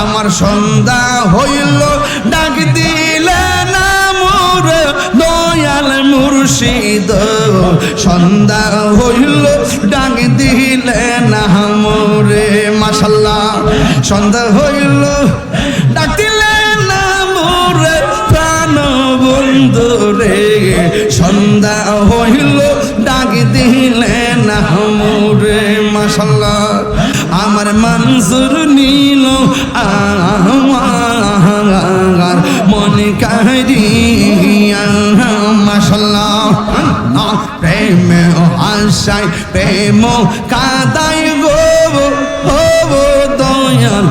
আমার সন্ধ্যা হইল, ডাক দিলে না দয়াল মুর্শিদ। সন্ধ্যা হইল, ডাক দিলে না মোরে মাসাল্লাহ সন্ধ্যা হইল, ডাক দিলে না মোরে প্রাণ বন্ধু রে। সন্ধ্যা হইল, ডাক দিলে না মোরে মাসাল্লাহ আমার মনসুর নীল আমার মন কারিয়া মাসাল্লাহ প্রেম আশায় প্রেম কাদায় গো হব দয়াল।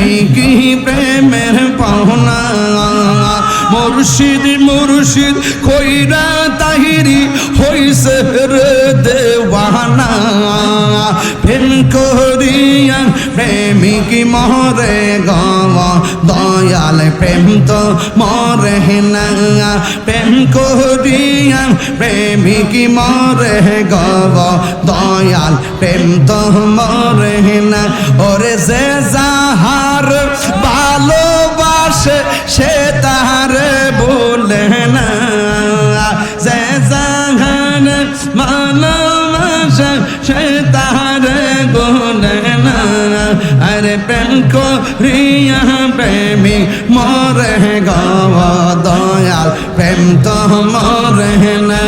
এই কি প্রেমের পাওনা। মুর্শিদ মুর্শিদ কইরা তাহিরি হইছে রে দেওয়ানা। প্রেম করিয়া প্রেমিক মরে গব দয়াল প্রেম তো মরে না। প্রেম করিয়া প্রেমিক মরে গব দয়াল প্রেম তো মরে না। ওরে যে যাহার ভালোবাসে, সে তাহার বলে না। যে যাহার ভালোবাসে, সে তাহার বলে না। আরে প্রেম করিয়া প্রেমী মরে গব দয়াল, প্রেম তো মরে না।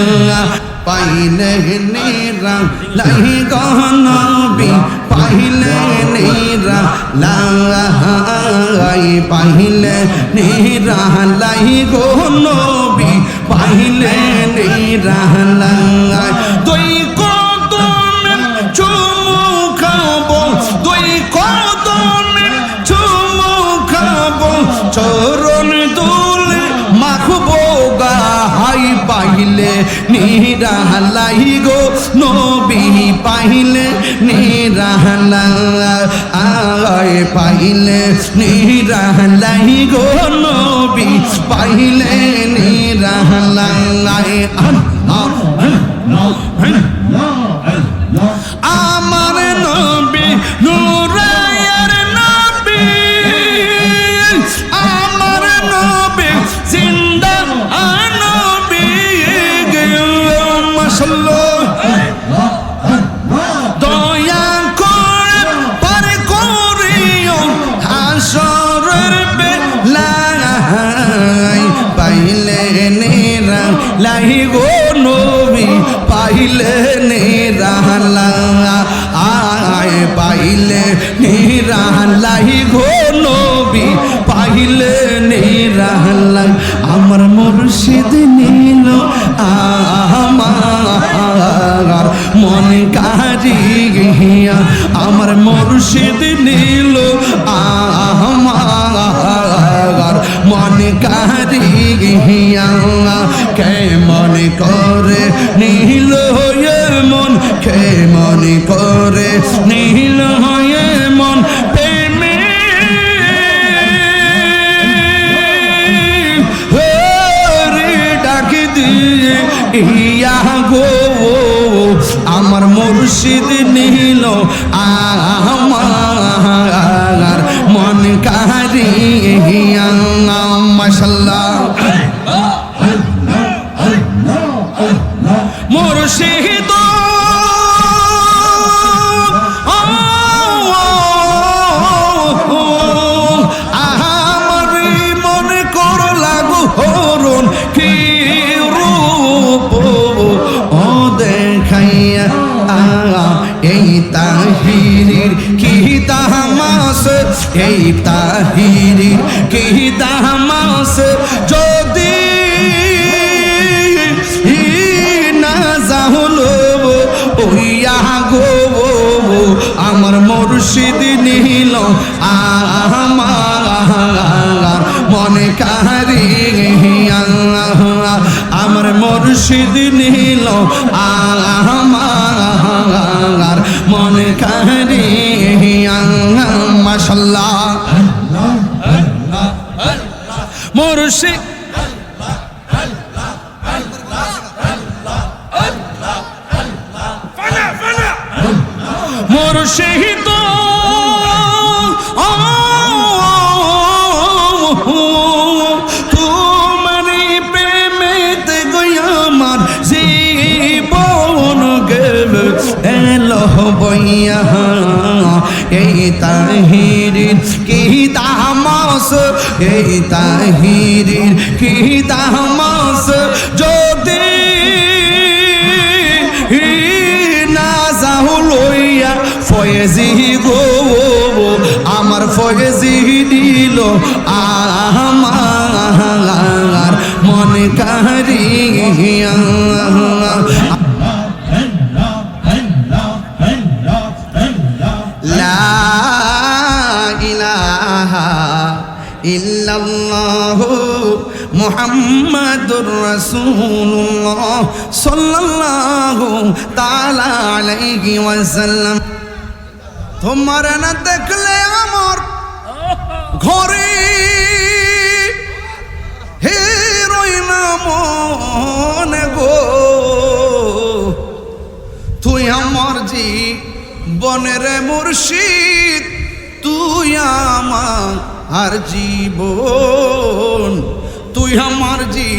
পাইলে নিরা লাই গনবি লাই নিরালাই গো নবী, পাহিলে পাইলে নিরা লাই দুই কদমে চুমু খাব, দুই কদমে চুমু খাব চরণ নিরালাই গো নবী পাইলে নিরাহালা আয় পাইলে নিরাহালাই গো নবী পাইলে নিরাহালাই আমার লাই গো নবী, পাইলে নেরা আয় পাইলে নেরা লাই গো নবী, পাইলে নেরা আমার মুর্শিদ নীল আমার মন কারিয়া আমার মুর্শিদ মন মনে করে নীল হয়ে মন ইয়া গো আমার মুর্শিদ নীল এই তাহিরির, কি তামাস? এই তাহিরির, কি তামাস? যদি না যাহলো ওইয়া গো আমার মুর্শিদ নীল আমার মনে কারি আমার মুর্শিদ নীল আমার মনে কারি মাশাল্লাহ। মুর্শিদ। মুর্শিদ। লইয়া এই তাহিরির কি দামাস এই তাহিরির কি দামাস যদি না যাও লইয়া ফয়েজি গো আমার ফয়েজি দিল আমার মনে কারিয়া ইল্লাল্লাহ মুহাম্মাদুর রাসূলুল্লাহ সাল্লাল্লাহু তাআলা আলাইহি ওয়াসাল্লাম। তোমার না দেখলে আমার ঘরে হে রইনা মনে গো। তুই আমার জি বনের মুর্শিদ, তুই আমার আর জীবন। তুই আমার জি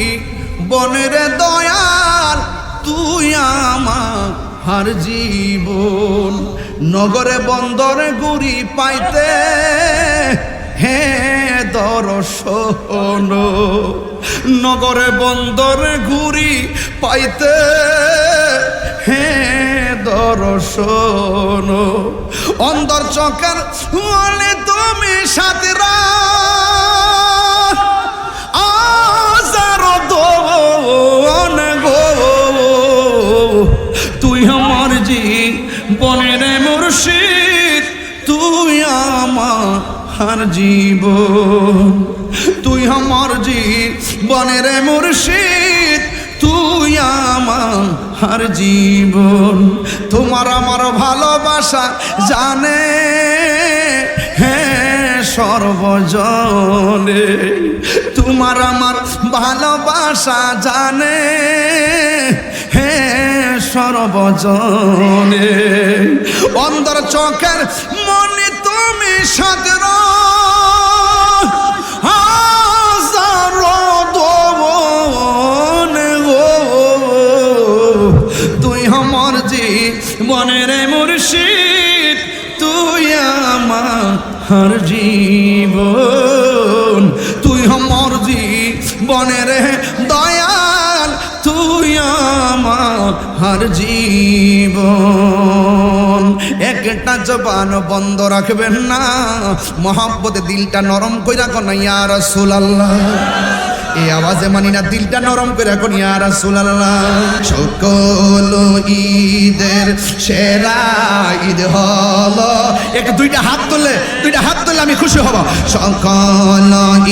বনের দয়াল, তুই আমার আর জীবন। নগরে বন্দরে গুড়ি পাইতে হে দর্শন। নগরে বন্দরে ঘুরি পাইতে হে দর্শন অন্দর চকার হলে তুমি সাতরা। তুই আমার জি তুই আমার জীবন, তুই বনের মুর্শিদ। আমার জীবন। তোমার আমার ভালোবাসা জানে হ্যাঁ সর্বজনে। তোমার আমার ভালোবাসা জানে হ্যাঁ সর্বজনে। অন্দর চোখের মনে তুমি সাগর আমার জীব একটা জবান বন্ধ রাখবেন না। মহাব্বতে দিলটা নরম কইরা কনাইয়া ইয়ার সুলাল্লাহ এই আওয়াজে মানি না, দিলটা নরম করে এখন ইয়া রাসূলুল্লাহ। সকল ঈদের সেরা ঈদ হলো। একটু দুইটা হাত তুললে, দুইটা হাত তুললে আমি খুশি হব। সকল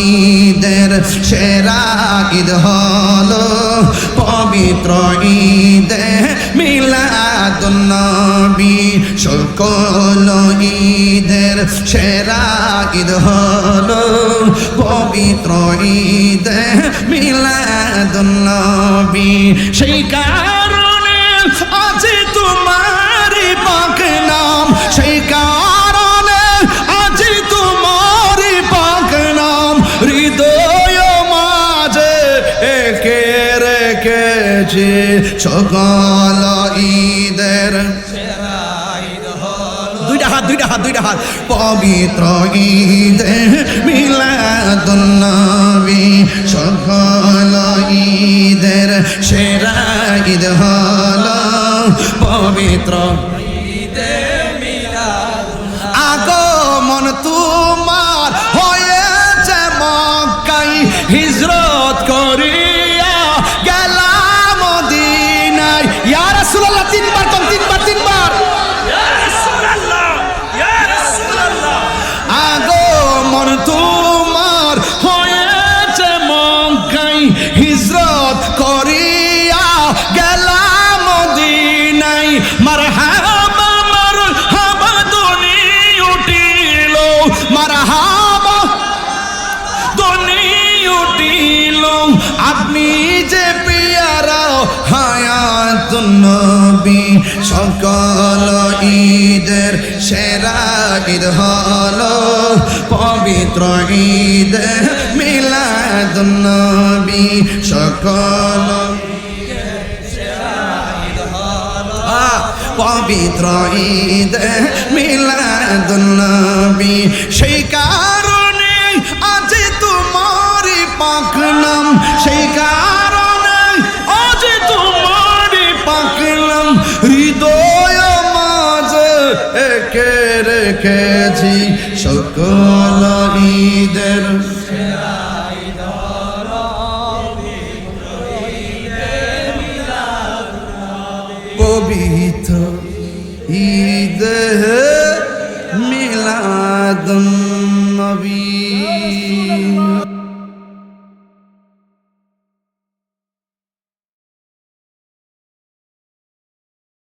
ঈদের সেরা ঈদ হলো পবিত্র ঈদে মিলাদুন নবী। সকল ঈদের সেরা ঈদ হলো পবিত্র ঈদে মিলাদুন নবী সেই কারণে আজ তোমার পাক নাম। সেই কারণে আজ তোমার পাক নাম। হৃদয় মাঝে একে রেখেছে। সকল ঈদের দুইটা হাত দুইটা হাত দুইটা হাত। পবিত্র ঈদে মিলাদুন্নবী, সকল ঈদের সেরা ঈদ হল পবিত্র নবী সকল ঈদের সেরা ঈদ হল পবিত্র ঈদ মিলাদ নবী সকল পবিত্র ঈদ মিলাদুন্নবী সেই কারণে আজ তোমার পাক নাম সেই কারণে রেখেছি সকল ঈদের